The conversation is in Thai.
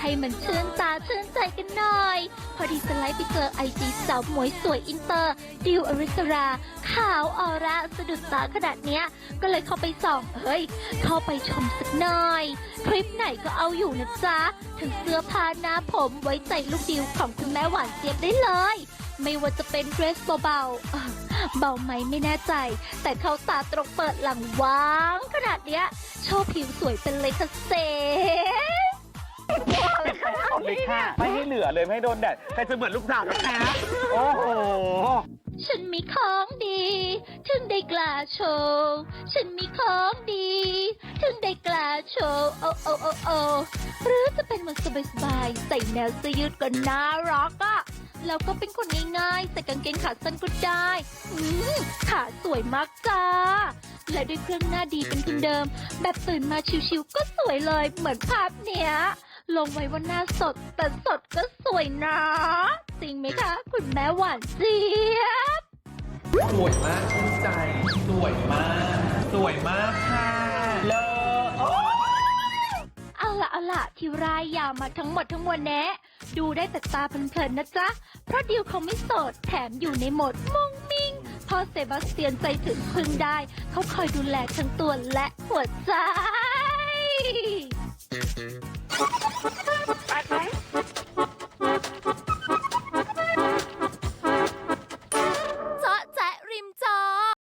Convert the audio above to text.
ให้มันชื่นตาชื่นใจกันหน่อย พอดีสไลด์ไปเจอไอจีสาวหมวยสวยอินเตอร์ ดิวอริสรา ขาวออร่าสะดุดตาขนาดเนี้ย ก็เลยเข้าไปส่อง เฮ้ย เข้าไปชมสักหน่อยคลิปไหนก็เอาอยู่นะจ๊ะถึงเสื้อผ้าหน้าผมไว้ใจลูกดิวของคุณแม่หวานเจี๊ยบได้เลย ไม่ว่าจะเป็นเดรสเบาๆเอ่อเบาไหมไม่แน่ใจ แต่เขาตาตรงเปิดหลังว้างขนาดเนี้ยโชว์ผิวสวยเป็นเลยค่ะเซ เลยค่ะ ไม่ให้เหลือเลย ไม่ให้โดนแดดใครจะเหมือนลูกสาวนะคะ โอ้โห ฉันมีของดี ถึงได้กล้าโชว์ ฉันมีของดี ถึงได้กล้าโชว์โอ้โอ้โอ้โอ้หรือจะเป็นมันสบายๆใส่แนวเสื้อยืดก็น่ารักอะแล้วก็เป็นคนง่ายๆ ใส่กางเกงขาสั้นก็ได้ อืมขาสวยมากจ้า และด้วยเครื่องหน้าดีเป็นทุนเดิม แบบตื่นมาชิวๆก็สวยเลยเหมือนภาพเนี้ย ลงไว้ว่าหน้าสด แต่สดก็สวยนะ จริงไหมคะ คุณแม่หวานเจี๊ยบ สวยมากชื่นใจ สวยมาก สวยมากค่ะเลอโอ้เอาละเอาละที่รายยาวมาทั้งหมดทั้งมวลแนะ ดูได้แต่ตาเพลินๆนะจ๊ะ เพราะดิวเขาไม่โสด แถมอยู่ในโหมดมุงมิงพอเซบาสเตียนใจถึงพึ่งได้ เขาคอยดูแลทั้งตัวและหัวใจ